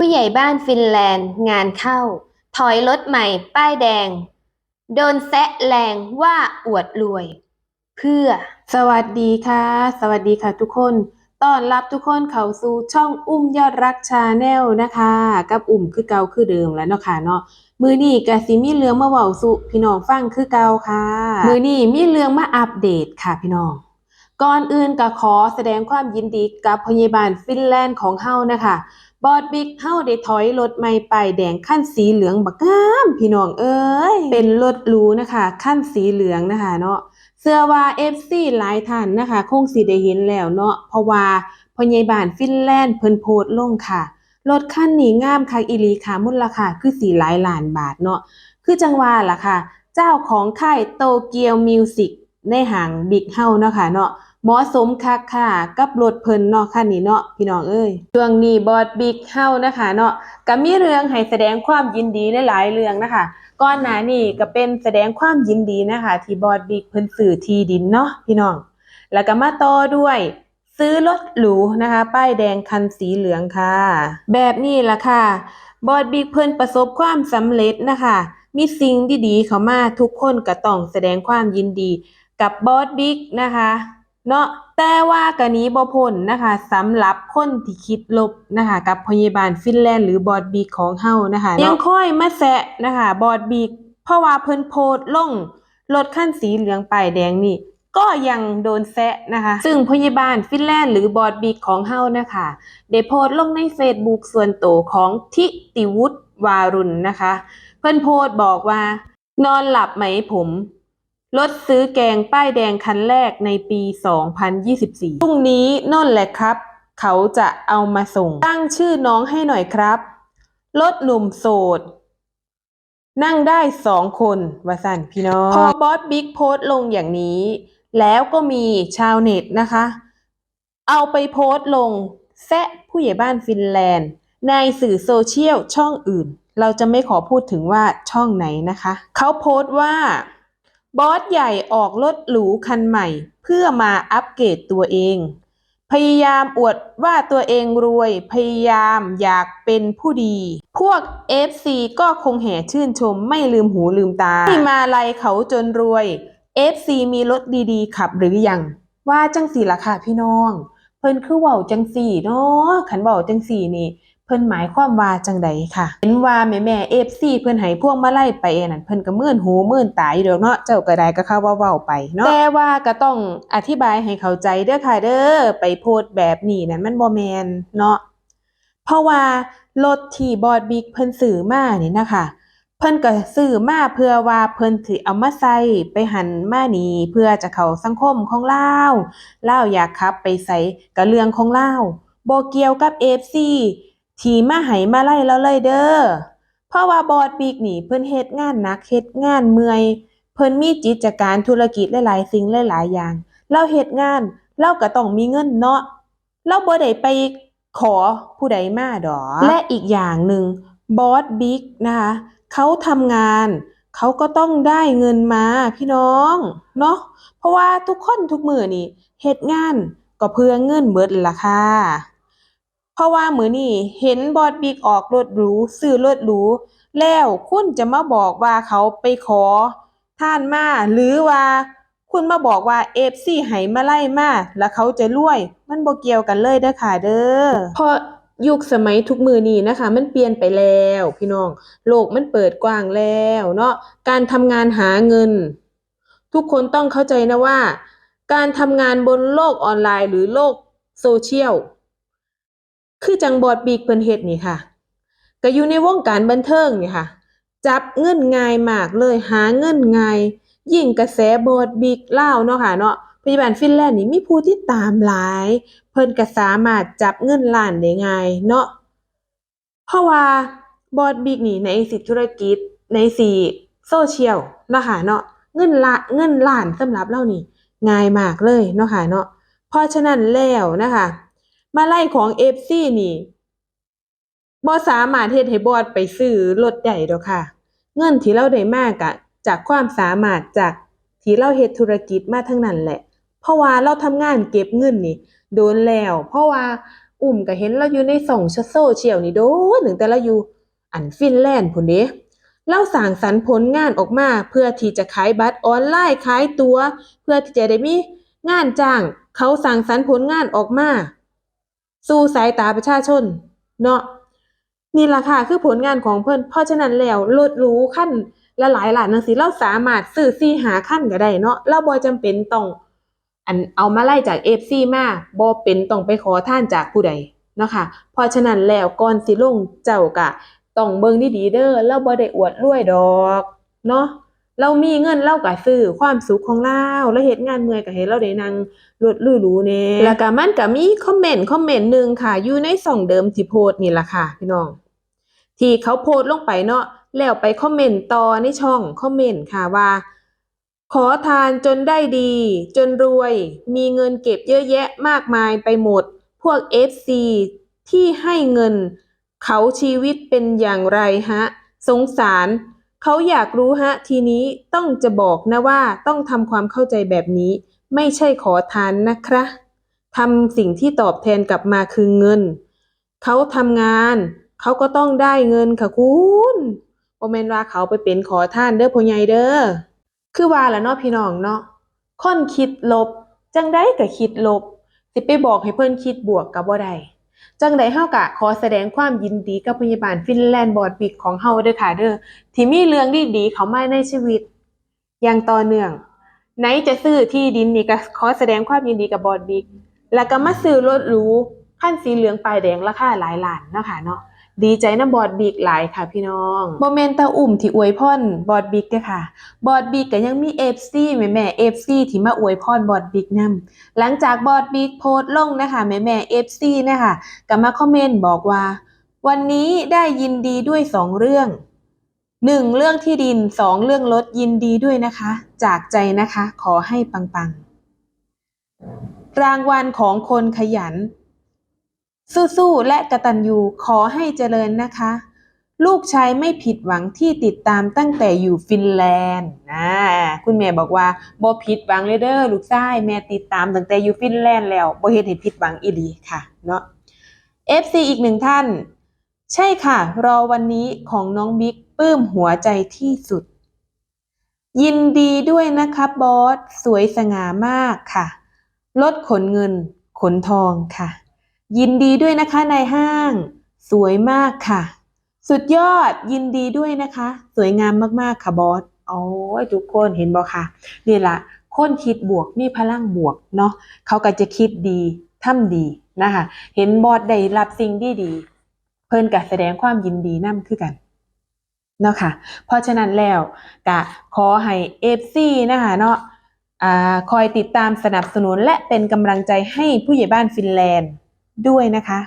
ผู้ใหญ่บ้านฟินแลนด์งานเข้า ถอยรถใหม่ ป้ายแดง โดนแซะแรงว่าอวดรวย เพื่อ สวัสดีค่ะ สวัสดีค่ะทุกคนต้อนรับทุกคนเข้าสู่ช่องอุ้มยอดรักชาแนลนะคะ กับอุ่มคือเก่าคือเดิมแล้วเนาะค่ะเนาะมือนี้กะสิมีเรื่องมาเว้าสู่พี่น้องฟังคือเก่าค่ะ มือนี้มีเรื่องมาอัปเดตค่ะพี่น้องก่อนอื่นก็ขอแสดงความยินดีกับพยาบาลฟินแลนด์ของเฮานะคะ บอดบิ๊กเฮาได้ถอยรถใหม่ป้ายแดงขั้นสีเหลืองบักงามพี่น้องเอ้ย เป็นรถหรูนะคะขั้นสีเหลืองนะคะเนาะเสื้อว่า FC หลายท่านนะคะ คงสิได้เห็นแล้วเนาะเพราะว่าพยาบาลฟินแลนด์เพิ่นโพสต์ลงค่ะรถคั้นนี้งามคักอีลีค่ะมูลค่าคือสี่หลายล้านบาทเนาะคือจังว่าล่ะค่ะ เจ้าของค่ายโตเกียวมิวสิกในห้างบิ๊กเฮาเนาะค่ะเนาะ เหมาะสมคักค่ะกับรถเพิ่นเนาะคันนี้เนาะพี่น้องเอ้ยช่วงนี้บอดบิ๊กเฮานะคะเนาะก็มีเรื่องให้แสดงความยินดีหลายๆเรื่องนะคะก่อนหน้านี้ก็เป็นแสดงความยินดีนะคะ ที่บอดบิ๊กเพิ่นซื้อที่ดินเนาะพี่น้อง แล้วก็มาต่อด้วยซื้อรถหรูนะคะ ป้ายแดงคันสีเหลืองค่ะ แบบนี้ล่ะค่ะ บอดบิ๊กเพิ่นประสบความสำเร็จนะคะ มีสิ่งดีๆเข้ามาทุกคนก็ต้องแสดงความยินดีกับบอดบิ๊กนะคะ เนาะแต่ว่าก็หนี้บ่พ้นนะคะสำหรับคนที่คิดลบนะคะกับพยาบาลฟินแลนด์หรือบอดบิ๊กของเฮานะคะยังค่อยมาแซะนะคะบอดบิ๊กเพราะว่าเพิ่นโพสต์ลงรถคันสีเหลืองป้ายแดงนี่ก็ยังโดนแซะนะคะ ซึ่งพยาบาลฟินแลนด์หรือบอดบิ๊กของเฮานะคะได้โพสต์ลงใน Facebook ส่วนตัวของทิติวุฒิวารุณนะคะ เพิ่นโพสต์บอกว่านอนหลับไหมผม รถซื้อแกงป้ายแดงคันแรกในปี 2024พรุ่งนี้นั่นแหละครับ เขาจะเอามาส่ง ตั้งชื่อน้องให้หน่อยครับ รถหนุ่มโสด นั่งได้สองคนวาสันพี่น้อง พอบอสบิ๊กโพสลงอย่างนี้ แล้วก็มีชาวเน็ตนะคะ เอาไปโพสลงแซะผู้ใหญ่บ้านฟินแลนด์ ในสื่อโซเชียลช่องอื่น เราจะไม่ขอพูดถึงว่าช่องไหนนะคะ เขาโพสต์ว่า บอสใหญ่ออกรถหรูคันใหม่ เพื่อมาอัปเกรดตัวเอง พยายามอวดว่าตัวเองรวย พยายามอยากเป็นผู้ดี พวก FC ก็คงแห่ชื่นชมไม่ลืมหูลืมตาที่มาลัยเขาจนรวย FC มีรถดีๆ ขับหรือยัง ว่าจังสี่ล่ะค่ะพี่น้อง เพิ่นคือเว้าจังสี่เนาะขันเว้าจังสี่นี่ เพิ่นหมายความว่าจังใดค่ะ เห็นว่าแม่แม่ FC เพิ่นให้พวงมาลัยไปอันนั้นเพิ่นก็มื่นหูมื่นตาอยู่เดอกเนาะเจ้าก็ได้ก็เข้าว่าเว้าไปเนาะแต่ว่าก็ต้องอธิบายให้เข้าใจเด้อค่ะเด้อไปโพสแบบนี้นั้นมันบ่แมนเนาะเพราะว่ารถที่บอดบิ๊กเพิ่นซื้อมานี่นะคะเพิ่นก็ซื้อมาเพื่อว่าเพิ่นสิเอามาใส่ไปหันมานี่เพื่อจะเข้าสังคมของลาวลาวอยากขับไปไสก็เรื่องของลาวบ่เกี่ยวกับ FC ที่มาให้มาไล่เราเลยเด้อ เพราะว่าบอดบิ๊กนี่เพิ่นเฮ็ดงานหนักเฮ็ดงานเมื่อย เพิ่นมีกิจการธุรกิจหลายๆสิ่งหลายๆอย่าง เราเฮ็ดงานเราก็ต้องมีเงินเนาะ เราบ่ได้ไปขอผู้ใดมาดอกและอีกอย่างหนึ่งบอสบิ๊กนะคะเขาทำงานเขาก็ต้องได้เงินมาพี่น้องเนาะเพราะว่าทุกคนทุกมือนี่เฮ็ดงานก็เพื่อเงินเบิดล่ะค่ะ เพราะว่ามื้อนี้เห็นบอสบิ๊กออกรถหรูซื้อรถหรูแล้วคุณจะมาบอกว่าเขาไปขอ ท่านมาหรือว่า คุณมาบอกว่า FC ให้มาไล่มาแล้วเขาจะรวย มันบ่เกี่ยวกันเลยเด้อค่ะเด้อเพราะยุคสมัยทุกมือนี้นะคะ มันเปลี่ยนไปแล้วพี่น้อง โลกมันเปิดกว้างแล้วเนาะการทำงานหาเงิน ทุกคนต้องเข้าใจนะว่า การทำงานบนโลกออนไลน์หรือโลกโซเชียล คือจังบอดบีกเพิ่นเฮ็ดนี่ค่ะ ก็อยู่ในวงการบันเทิงนี่ค่ะ จับเงินง่ายมากเลยหาเงินง่ายยิ่งกระแสบอดบีกลาวเนาะค่ะเนาะพยาบาลฟินแลนด์นี่มีผู้ติดตามหลาย เพิ่นก็สามารถจับเงินล้านได้ง่ายเนาะเพราะว่าบอดบิกนี่ในสิธุรกิจในสีโซเชียลเนาะค่ะเนาะเงินละเงินล้านสำหรับเรานี่ง่ายมากเลยเนาะค่ะเนาะเพราะฉะนั้นแล้วนะคะ มาไล่ของ FC นี่บ่สามารถเฮ็ดให้บอดไปซื้อรถใหญ่ดอกค่ะ เงินที่เราได้มากอะจากความสามารถจากที่เราเฮ็ดธุรกิจมาทั้งนั้นแหละ เพราะว่าเราทำงานเก็บเงินนี่ โดนแล้ว เพราะว่าอุ้มก็เห็นเราอยู่ในส่องโซเชียลนี่โดนถึงแต่เราอยู่อันฟินแลนด์พุ่นเด้เราสร้างสรรค์ผลงานออกมาเพื่อที่จะขายบัตรออนไลน์ขายตัว เพื่อที่จะได้มีงานจ้าง เขาสร้างสรรค์ผลงานออกมา สู่สายตาประชาชน เนาะนี่ล่ะค่ะคือผลงานของเพิ่นเพราะฉะนั้นแล้วรถหรูคันละหลายหลานจังซี่เราสามารถซื้อซี่หาคันก็ได้เนาะเราบ่จำเป็นต้องอันเอามาไล่จาก FC มาบ่เป็นต้องไปขอท่านจากผู้ใดเนาะค่ะเพราะฉะนั้นแล้วก่อนสิลงเจ้าก็ต้องเบิ่งดีๆเด้อเราบ่ได้อวดรวยดอกเนาะ เรามีเงินเราก็ซื้อความสุขของเราแล้วเฮ็ดงานเมื่อยก็ให้เราได้นั่งรถหรูๆแหน่แล้วก็มันก็มีคอมเมนต์คอมเมนต์หนึ่งค่ะ อยู่ในช่องเดิมที่โพส์นี่แหละค่ะ พี่น้อง ที่เขาโพส์ลงไปเนาะแล้วไปคอมเมนต์ต่อในช่องคอมเมนต์ค่ะว่า ขอทานจนได้ดี จนรวย มีเงินเก็บเยอะแยะมากมายไปหมด พวก FC ที่ให้เงิน เขาชีวิตเป็นอย่างไรฮะ สงสาร เขาอยากรู้ฮะ ทีนี้ต้องจะบอกนะว่าต้องทำความเข้าใจแบบนี้ ไม่ใช่ขอทานนะครับทำสิ่งที่ตอบแทนกลับมาคือเงิน เขาทำงาน เขาก็ต้องได้เงินค่ะคุณบ่แม่นว่าเขาไปเป็นขอทานเด้อพ่อใหญ่เด้อคือว่าแล้วเนาะพี่น้องเนาะคนคิดลบ จังได้ก็คิดลบ สิไปบอกให้เพิ่อนคิดบวกก็บ่ได้ จังไดเฮากะขอแสดงความยินดีกับพยาบาลฟินแลนด์บอร์ดบิกของเฮาเด้อค่ะเด้อที่มีเรื่องดีๆเข้ามาในชีวิต อย่างต่อเนื่องไหนจะซื้อที่ดินนี่ก็ขอแสดงความยินดีกับบอร์ดบิกแล้วก็มาซื้อรถหรูขั้นสีเหลืองปลายแดงราคาหลายล้านเนาะค่ะเนาะ ดีใจนะบอดบิกหลายค่ะพี่น้องบ่แม่นตาอุ่มที่อวยพรบอดบิกเด้ค่ะ บอดบิกก็ยังมี FC แม่แม่ FC ที่มาอวยพรบอดบิกนำหลังจากบอดบิกโพสต์ลงนะคะแม่แม่ FC นะคะก็มาคอมเมนต์บอกว่า วันนี้ได้ยินดีด้วยสองเรื่องหนึ่งเรื่องที่ดินสองเรื่องรถยินดีด้วยนะคะ จากใจนะคะ ขอให้ปังๆ รางวัลของคนขยัน สู้ๆและกระตัญญูขอให้เจริญนะคะ ลูกชายไม่ผิดหวังที่ติดตามตั้งแต่อยู่ฟินแลนด์นะคุณแม่บอกว่าบ่ผิดหวังเลยเด้อลูกชายแม่ติดตามตั้งแต่อยู่ฟินแลนด์แล้วบ่เฮ็ดให้ผิดหวังอีหลีค่ะเนาะ FC อีกหนึ่งท่าน ใช่ค่ะ รอวันนี้ของน้องบิ๊กปลื้มหัวใจที่สุด ยินดีด้วยนะครับอสสวยสง่ามากค่ะรถขนเงินขนทองค่ะ ยินดีด้วยนะคะนายห้าง สวยมากค่ะ สุดยอดยินดีด้วยนะคะ สวยงามมากๆค่ะบอสโอ้ยทุกคนเห็นบ่ค่ะ นี่ละคนคิดบวกมีพลังบวกเนาะเขาก็จะคิดดีทำดีนะคะ เห็นบอสได้รับสิ่งดีดี เพิ่นก็แสดงความยินดีนํคือกันเนาะค่ะ เพราะฉะนั้นแล้วก็ขอให้ FC นะคะเนาะอ่าคอยติดตามสนับสนุนและเป็นกำลังใจให้ผู้ใหญ่บ้านฟินแลนด์ ด้วยนะคะ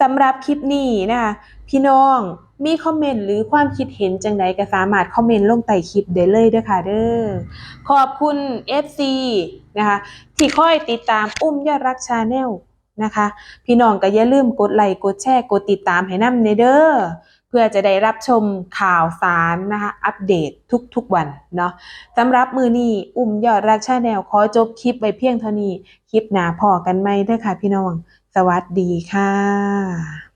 สำหรับคลิปนี้นะคะ พี่น้องมีคอมเมนต์หรือความคิดเห็นจังใดก็สามารถคอมเมนต์ลงใต้คลิปได้เลยเด้อค่ะเด้อขอบคุณ FC นะคะ ที่คอยติดตามอุ้มยอดรักชาแนลนะคะ พี่น้องก็อย่าลืมกดไลค์กดแชร์กดติดตามให้น้ำในเด้อเพื่อจะได้รับชมข่าวสารนะคะ อัปเดตทุกๆวันเนาะสำหรับมือนี้อุ้มยอดรักชาแนลขอจบคลิปไว้เพียงเท่านี้ คลิปหน้าพอกันไหมเด้อค่ะพี่น้อง สวัสดีค่ะ